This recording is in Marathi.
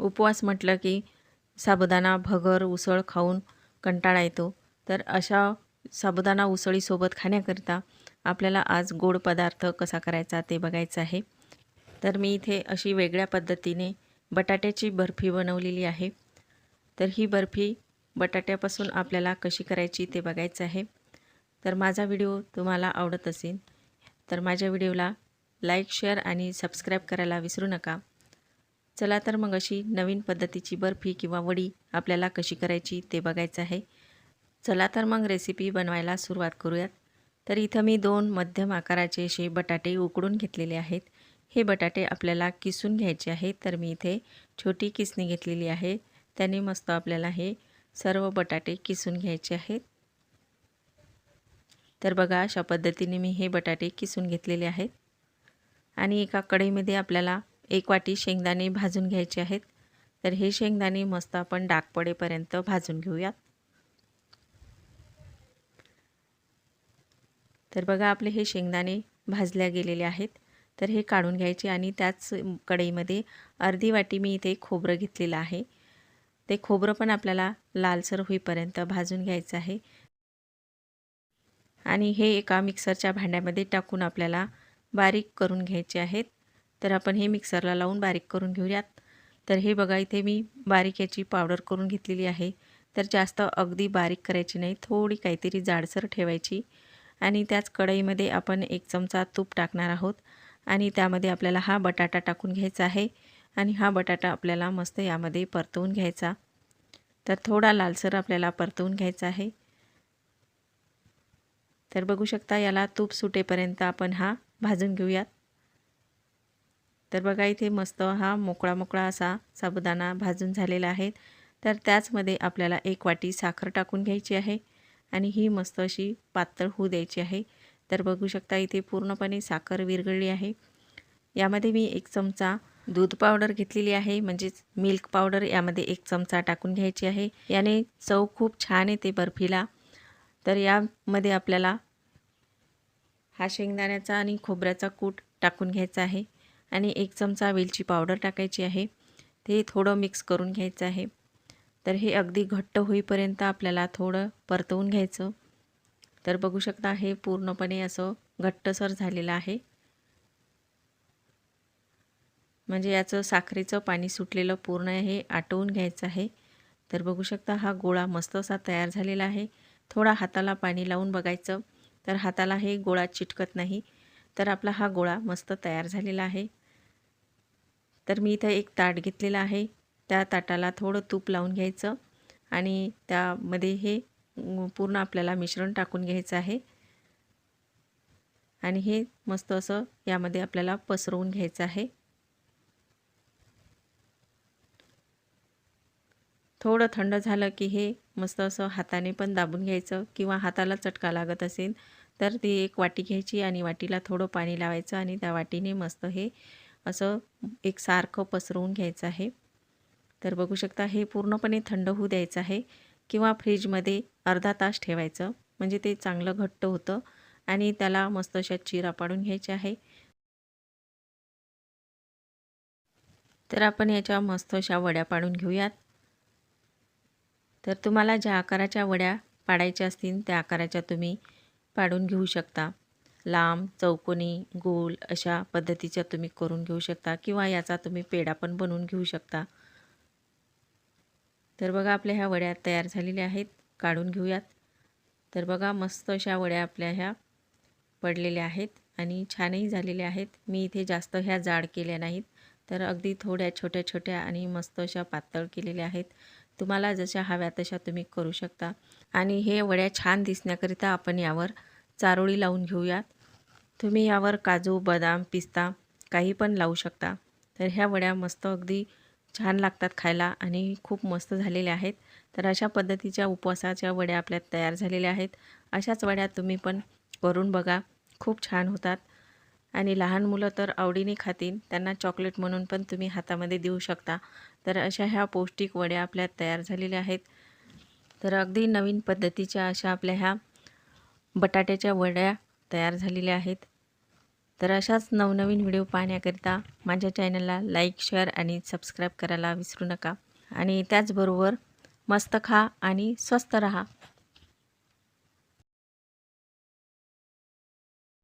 उपवास म्हटलं की साबुदाणा भगर उसळ खाऊन कंटाळा येतो. तर अशा साबुदाणा उसळीसोबत खाण्याकरिता आपल्याला आज गोड पदार्थ कसा करायचा ते बघायचं आहे. तर मी इथे अशी वेगळ्या पद्धतीने बटाट्याची बर्फी बनवलेली आहे. तर ही बर्फी बटाट्यापासून आपल्याला कशी करायची ते बघायचं आहे. तर माझा व्हिडिओ तुम्हाला आवडत असेल तर माझ्या व्हिडिओला लाईक शेअर आणि सबस्क्राईब करायला विसरू नका. चला तर मग अशी नवीन पद्धतीची बर्फी किंवा वडी आपल्याला कशी करायची ते बघायचं आहे. चला तर मग रेसिपी बनवायला सुरुवात करूयात. तर इथं मी दोन मध्यम आकाराचे असे बटाटे उकडून घेतलेले आहेत. हे बटाटे आपल्याला किसून घ्यायचे आहेत तर मी इथे छोटी किसणी घेतलेली आहे. त्याने मस्त आपल्याला हे सर्व बटाटे किसून घ्यायचे आहेत. तर बघा अशा पद्धतीने मी हे बटाटे किसून घेतलेले आहेत. आणि एका कढईमध्ये आपल्याला एक वाटी शेंगदाणे भाजून घ्यायचे आहेत. तर हे शेंगदाणे मस्त आपण डाग पडेपर्यंत भाजून घेऊयात. तर बघा आपले हे शेंगदाणे भाजल्या गेलेले आहेत. तर हे काढून घ्यायचे आणि त्याच कढईमध्ये अर्धी वाटी मी इथे खोबरं घेतलेलं आहे. ते खोबरं पण आपल्याला लालसर होईपर्यंत भाजून घ्यायचं आहे. आणि हे एका मिक्सरच्या भांड्यामध्ये टाकून आपल्याला बारीक करून घ्यायचे आहेत. तर आपण हे मिक्सरला लावून बारीक करून घेऊयात. तर हे बघा इथे मी बारीक याची पावडर करून घेतलेली आहे. तर जास्त अगदी बारीक करायची नाही थोडी काहीतरी जाडसर ठेवायची. आणि त्याच कढईमध्ये आपण एक चमचा तूप टाकणार आहोत. आणि त्यामध्ये आपल्याला हा बटाटा टाकून घ्यायचा आहे. आणि हा बटाटा आपल्याला मस्त यामध्ये परतवून घ्यायचा. तर थोडा लालसर आपल्याला परतवून घ्यायचा आहे. तर बघू शकता याला तूप सुटेपर्यंत आपण हा भाजून घेऊयात. तर बघा इथे मस्त हा मोकळा मोकळा असा साबुदाणा भाजून झालेला आहे. तर त्याचमध्ये आपल्याला एक वाटी साखर टाकून घ्यायची आहे आणि ही मस्त अशी पातळ होऊ द्यायची आहे. तर बघू शकता इथे पूर्णपणे साखर विरघळली आहे. यामध्ये मी एक चमचा दूध पावडर घेतलेली आहे म्हणजेच मिल्क पावडर यामध्ये एक चमचा टाकून घ्यायची आहे. याने चव खूप छान येते बर्फीला. तर यामध्ये आपल्याला हा शेंगदाण्याचा आणि खोबऱ्याचा कूट टाकून घ्यायचा आहे. आणि एक चमचा वेलची पावडर टाकायची आहे. ते थोडं मिक्स करून घ्यायचं आहे. तर हे अगदी घट्ट होईपर्यंत आपल्याला थोडं परतवून घ्यायचं. तर बघू शकता हे पूर्णपणे असं घट्टसर झालेलं आहे. म्हणजे याचं साखरेचं पाणी सुटलेलं पूर्ण हे आटवून घ्यायचं आहे. तर बघू शकता हा गोळा मस्त असा तयार झालेला आहे. थोडा हाताला पाणी लावून बघायचं. तर हाताला हे गोळा चिटकत नाही. तर आपला हा गोळा मस्त तयार झालेला आहे. तर मी इथं एक ताट घेतलेलं आहे. त्या ताटाला थोडं तूप लावून घ्यायचं आणि त्यामध्ये हे पूर्ण आपल्याला मिश्रण टाकून घ्यायचं आहे. आणि हे मस्त असं यामध्ये आपल्याला पसरवून घ्यायचं आहे. थोडं थंड झालं की हे मस्त असं हाताने पण दाबून घ्यायचं किंवा हाताला चटका लागत असेल तर ती एक वाटी घ्यायची आणि वाटीला थोडं पाणी लावायचं आणि त्या वाटीने मस्त हे असं एक सारखं पसरवून घ्यायचं आहे. तर बघू शकता हे पूर्णपणे थंड होऊ द्यायचं आहे किंवा फ्रीजमध्ये अर्धा तास ठेवायचं. म्हणजे ते चांगलं घट्ट होतं आणि त्याला मस्त अशा चिरा पाडून घ्यायच्या आहे. तर आपण याच्या मस्त अशा वड्या पाडून घेऊयात. तर तुम्हाला ज्या आकाराच्या वड्या पाडायच्या असतील त्या आकाराच्या तुम्ही पाडून घेऊ शकता. लांब चौकोनी गोल अशा पद्धतीच्या तुम्ही करून घेऊ शकता किंवा याचा तुम्ही पेढा पण बनवून घेऊ शकता. तर बघा आपल्या ह्या वड्या तयार झालेल्या आहेत काढून घेऊयात. तर बघा मस्त अशा वड्या आपल्या ह्या पडलेल्या आहेत आणि छानही झालेल्या आहेत. मी इथे जास्त ह्या जाड केल्या नाहीत तर अगदी थोड्या छोट्या छोट्या आणि मस्त अशा पातळ केलेल्या आहेत. तुम्हाला जशा हव्या तशा तुम्ही करू शकता. आणि हे वड्या छान दिसण्याकरिता आपण यावर चारोळी लावून घेऊयात. तुम्ही यावर काजू बदाम पिस्ता काही पण लावू शकता. तर ह्या वड्या मस्त अगदी छान लागतात खायला आणि खूप मस्त झालेल्या आहेत. तर अशा पद्धतीच्या उपवासाच्या वड्या आपल्या तयार झालेल्या आहेत. अशाच वड्या तुम्ही पण करून बघा. खूप छान होतात. आणि लहान मुलं तर आवडीने खातील. त्यांना चॉकलेट म्हणून पण तुम्ही हातामध्ये देऊ शकता. तर अशा ह्या पौष्टिक वड्या आपल्या तयार झालेल्या आहेत. तर अगदी नवीन पद्धतीच्या अशा आपल्या ह्या बटाट्याच्या वड्या तयार झालेल्या आहेत. तर अशाच नवनवीन व्हिडिओ पाहण्याकरिता माझ्या चॅनलला लाईक शेअर आणि सबस्क्राईब करायला विसरू नका. आणि त्याचबरोबर मस्त खा आणि स्वस्त रहा.